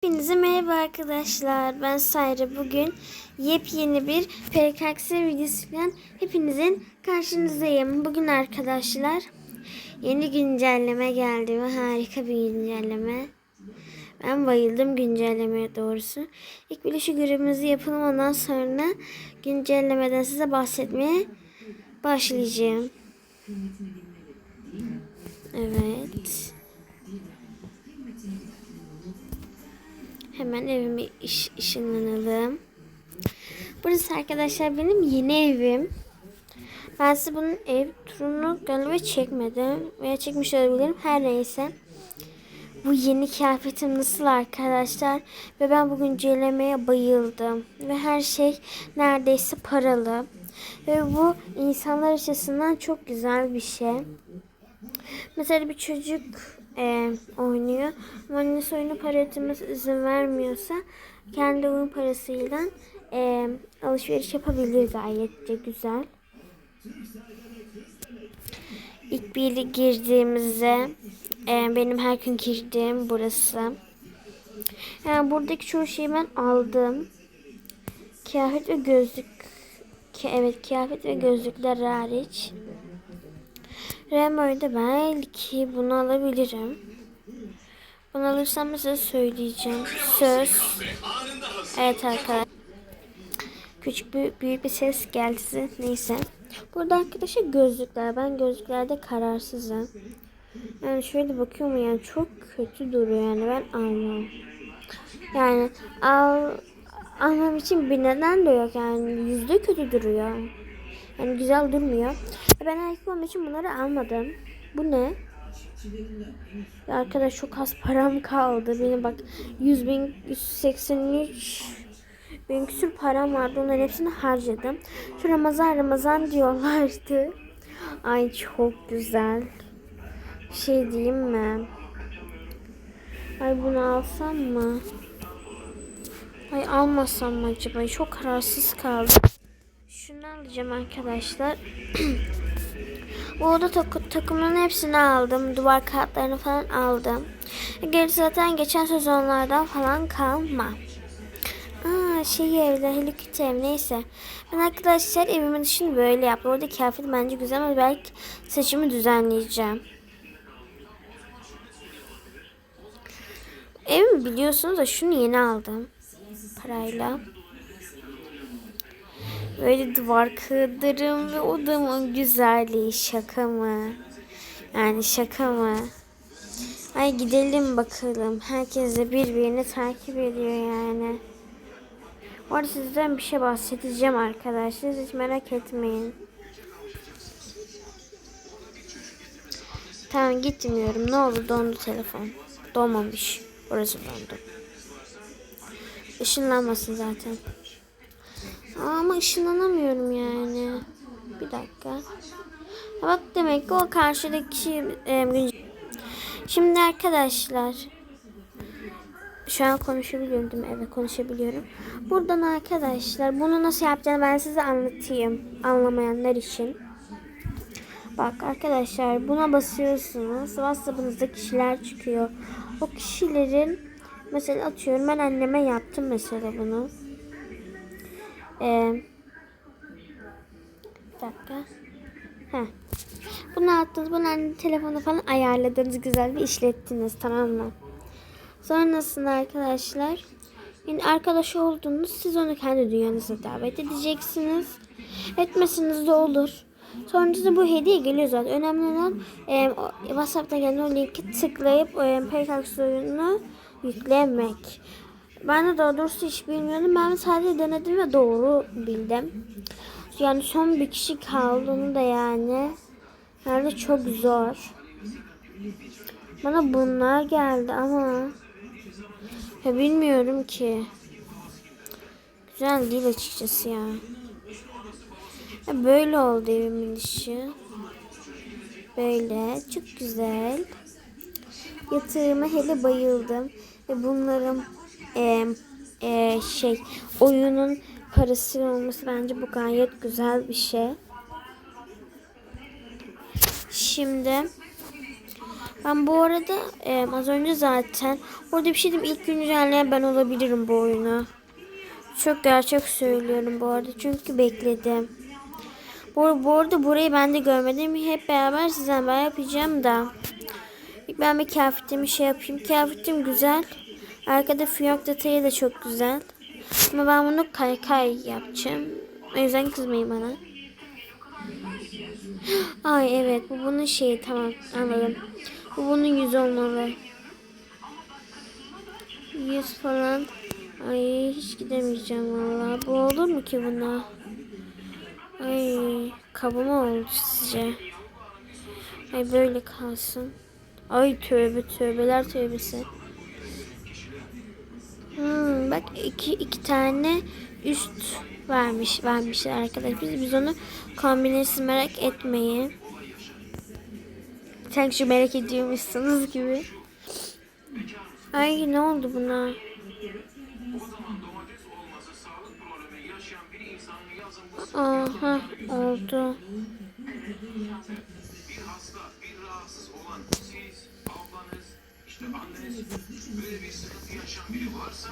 Hepinize merhaba arkadaşlar. Ben Sayra. Bugün yepyeni bir PKX videosuyla hepinizin karşınızdayım. Bugün arkadaşlar yeni güncelleme geldi ve harika bir güncelleme. Ben bayıldım güncellemeye doğrusu. İlk bir şu görevimizi yapalım ondan sonra güncellemeden size bahsetmeye başlayacağım. Evet. Hemen evime iş, ışınlanalım. Burası arkadaşlar benim yeni evim. Ben size bunun ev turunu galiba çekmedim. Veya çekmiş olabilirim. Her neyse. Bu yeni kıyafetim nasıl arkadaşlar? Ve ben bu güncellemeye bayıldım. Ve her şey neredeyse paralı. Ve bu insanlar açısından çok güzel bir şey. Mesela bir çocuk e, oynuyor. Ama annesi oyunu para yatırması izin vermiyorsa kendi oyun parasıyla e, alışveriş yapabilir gayet de güzel. İlk bir girdiğimizde e, benim her gün girdiğim burası. Yani buradaki çoğu şeyi ben aldım. Kıyafet ve gözlük. Evet kıyafet ve gözlükler hariç. Remo'yu belki bunu alabilirim. Bunu alırsam size söyleyeceğim. Söz. Evet arkadaşlar. Küçük bir, büyük bir ses geldi. Neyse. Burada arkadaşlar gözlükler. Ben gözlüklerde kararsızım. Yani şöyle bakıyorum yani çok kötü duruyor yani ben almam. Yani al almam için bir neden de yok yani yüzde kötü duruyor. Yani güzel durmuyor. Ben erkek olduğum için bunları almadım. Bu ne? Ya arkadaş çok az param kaldı. Benim bak 100 bin 183 bin küsür param vardı. Onların hepsini harcadım. Şu Ramazan Ramazan diyorlardı. Ay çok güzel. Şey diyeyim mi? Ay bunu alsam mı? Ay almasam mı acaba? Çok kararsız kaldım. Şunu alacağım arkadaşlar. Oda tak takımların hepsini aldım. Duvar kartlarını falan aldım. Gerisi zaten geçen sezonlardan falan kalma. Aa şey evde ev neyse. Ben arkadaşlar evimin dışını böyle yaptım. Orada kıyafet bence güzel ama belki saçımı düzenleyeceğim. Evimi biliyorsunuz da şunu yeni aldım. Parayla. Böyle duvar kağıtlarım ve odamın güzelliği şaka mı? Yani şaka mı? Ay gidelim bakalım. Herkes de birbirini takip ediyor yani. Orada sizden bir şey bahsedeceğim arkadaşlar. Hiç merak etmeyin. Tamam gitmiyorum. Ne oldu dondu telefon. Donmamış. Orası dondu. Işınlanmasın zaten. Ama ışınlanamıyorum yani. Bir dakika. Bak demek ki o karşıdaki e, güncel- Şimdi arkadaşlar şu an konuşabiliyorum değil mi? Evet konuşabiliyorum. Buradan arkadaşlar bunu nasıl yapacağını ben size anlatayım. Anlamayanlar için. Bak arkadaşlar buna basıyorsunuz. WhatsApp'ınızda kişiler çıkıyor. O kişilerin mesela atıyorum ben anneme yaptım mesela bunu. Ee, bir dakika. Heh. Bunu attınız. Bunu anne telefonu falan ayarladınız. Güzel bir işlettiniz. Tamam mı? Sonrasında arkadaşlar yani arkadaş oldunuz. Siz onu kendi dünyanıza davet edeceksiniz. Etmesiniz de olur. Sonrasında bu hediye geliyor zaten. Önemli olan e, WhatsApp'ta gelen o linki tıklayıp e, PKX oyununu yüklemek. Ben de daha doğrusu hiç bilmiyordum. Ben sadece denedim ve doğru bildim. Yani son bir kişi kaldı onu da yani. Yani çok zor. Bana bunlar geldi ama ya bilmiyorum ki. Güzel değil açıkçası ya. ya böyle oldu evimin işi. Böyle çok güzel. Yatağıma hele bayıldım. Ve bunların e, e, şey oyunun parası olması bence bu gayet güzel bir şey. Şimdi Ben bu arada e, az önce zaten orada bir şey dedim ilk güncelleyen ben olabilirim bu oyunu. Çok gerçek söylüyorum bu arada çünkü bekledim. Bu, bu arada burayı ben de görmedim. Hep beraber sizden ben yapacağım da. Ben bir kıyafetimi şey yapayım. Kıyafetim güzel. Arkada fiyonk detayı da çok güzel. Ama ben bunu kaykay yapacağım. O yüzden kızmayın bana. Ay evet bu bunun şeyi tamam anladım. Bu bunun yüzü olmalı. Yüz falan. Ay hiç gidemeyeceğim valla. Bu olur mu ki buna? Ay kaba mı oldu sizce? Ay böyle kalsın. Ay tövbe tövbeler tövbesi. Bak iki, iki tane üst vermiş vermişler arkadaşlar. Biz, biz onu kombinesiz merak etmeyin. Sanki şu merak ediyormuşsunuz gibi. Ay ne oldu buna? Aha oldu. bir hasta, bir rahatsız olan siz, ablanız, işte anneniz, böyle bir sıkıntı yaşayan biri varsa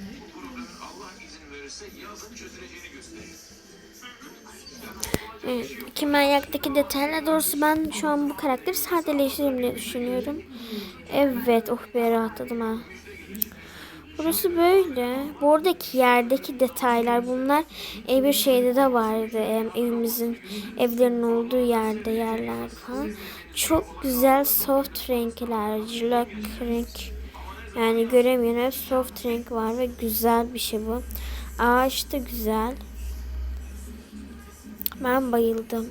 bu problemin Allah izin verirse yazın çözüleceğini gösterir. Evet, iki manyaktaki detaylar doğrusu ben şu an bu karakteri sadeleştiririm diye düşünüyorum. Evet, oh be rahatladım ha. Burası böyle. Bu oradaki yerdeki detaylar bunlar ev bir şeyde de vardı. Em, Evimizin, evlerin olduğu yerde yerler falan. Çok güzel soft renkler, cılak renk. Yani göremiyorum. Soft renk var ve güzel bir şey bu. Ağaç da güzel. Ben bayıldım.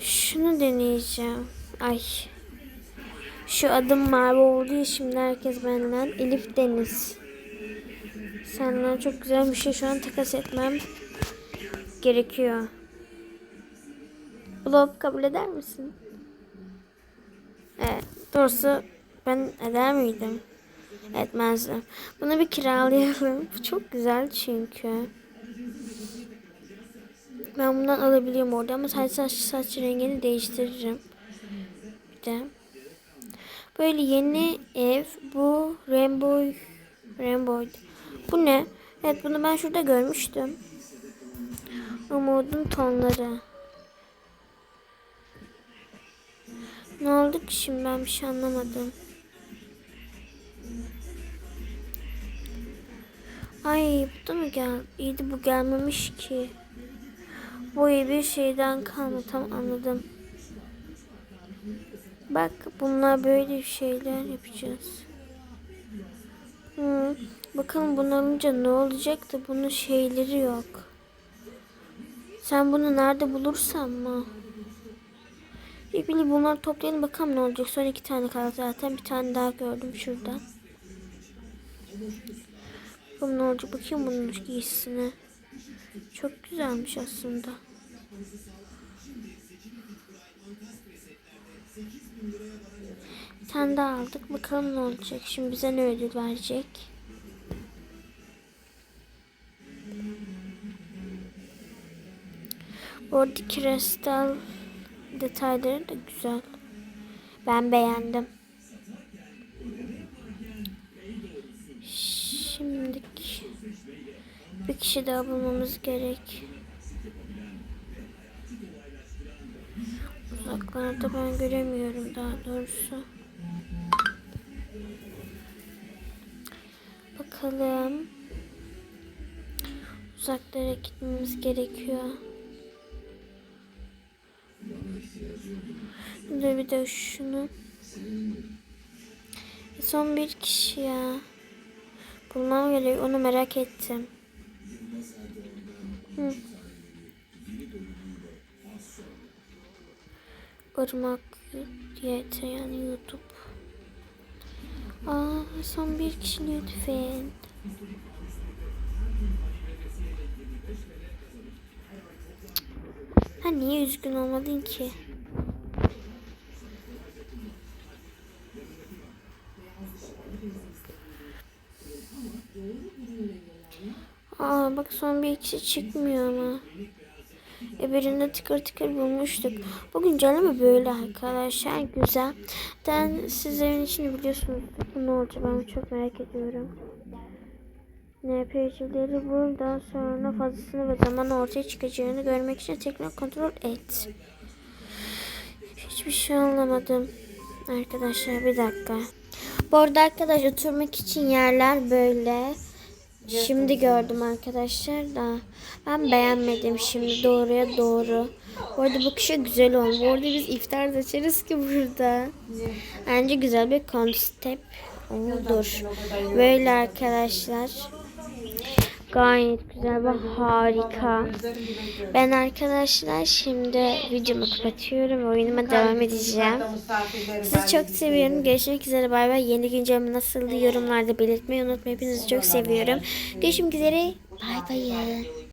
Şunu deneyeceğim. Ay. Şu adım mavi oldu ya şimdi herkes benden. Elif Deniz. Senden çok güzel bir şey şu an takas etmem gerekiyor. Blob kabul eder misin? Evet. Doğrusu ben eder miydim? Etmezdim. Bunu bir kiralayalım. Bu çok güzel çünkü. Ben bundan alabiliyorum orada ama sadece saç, saç rengini değiştiririm. Bir de. Böyle yeni ev. Bu Rainbow. Rainbow. Bu ne? Evet bunu ben şurada görmüştüm. Umudun tonları. Ne oldu ki şimdi ben bir şey anlamadım. Ay bu da mı gel? İyiydi bu gelmemiş ki. Bu iyi bir şeyden kalma tam anladım. Bak bunlar böyle şeyler yapacağız. Hı. Bakalım bunu alınca ne olacak da bunun şeyleri yok. Sen bunu nerede bulursan mı? Bir bile bunları toplayalım bakalım ne olacak. Son iki tane kaldı zaten. Bir tane daha gördüm şurada. Bakalım ne olacak. Bakayım bunun giysisine. Çok güzelmiş aslında. Bir tane daha aldık. Bakalım ne olacak. Şimdi bize ne ödül verecek? Oradaki kristal detayları da güzel. Ben beğendim. Şimdilik bir kişi daha bulmamız gerek. Uzaklarda ben göremiyorum daha doğrusu. Bakalım. Uzaklara gitmemiz gerekiyor. Dur bir de şunu. Son bir kişi ya. Bulmam gerek. Onu merak ettim. Hı. Irmak diyet yani YouTube. Aa son bir kişi lütfen. Ha niye üzgün olmadın ki? Aa bak son bir kişi çıkmıyor ama. E birinde tıkır tıkır bulmuştuk. Bu güncelleme böyle arkadaşlar. Güzel. Ben sizlerin için biliyorsunuz ne olacak ben çok merak ediyorum. NPC'leri buradan sonra fazlasını ve zaman ortaya çıkacağını görmek için tekrar kontrol et. Hiçbir şey anlamadım. Arkadaşlar bir dakika. Bu arada arkadaş oturmak için yerler böyle. Şimdi gördüm arkadaşlar da. Ben beğenmedim şimdi doğruya doğru. Bu arada bu kişi güzel oldu. Bu arada biz iftar da açarız ki burada. Bence güzel bir konsept olur. Böyle arkadaşlar. Gayet güzel ve harika. Ben arkadaşlar şimdi videomu kapatıyorum. ve Oyunuma devam edeceğim. Sizi çok seviyorum. Görüşmek üzere. Bay bay. Yeni güncelleme nasıldı yorumlarda belirtmeyi unutmayın. Hepinizi çok seviyorum. Görüşmek üzere. Bay bay.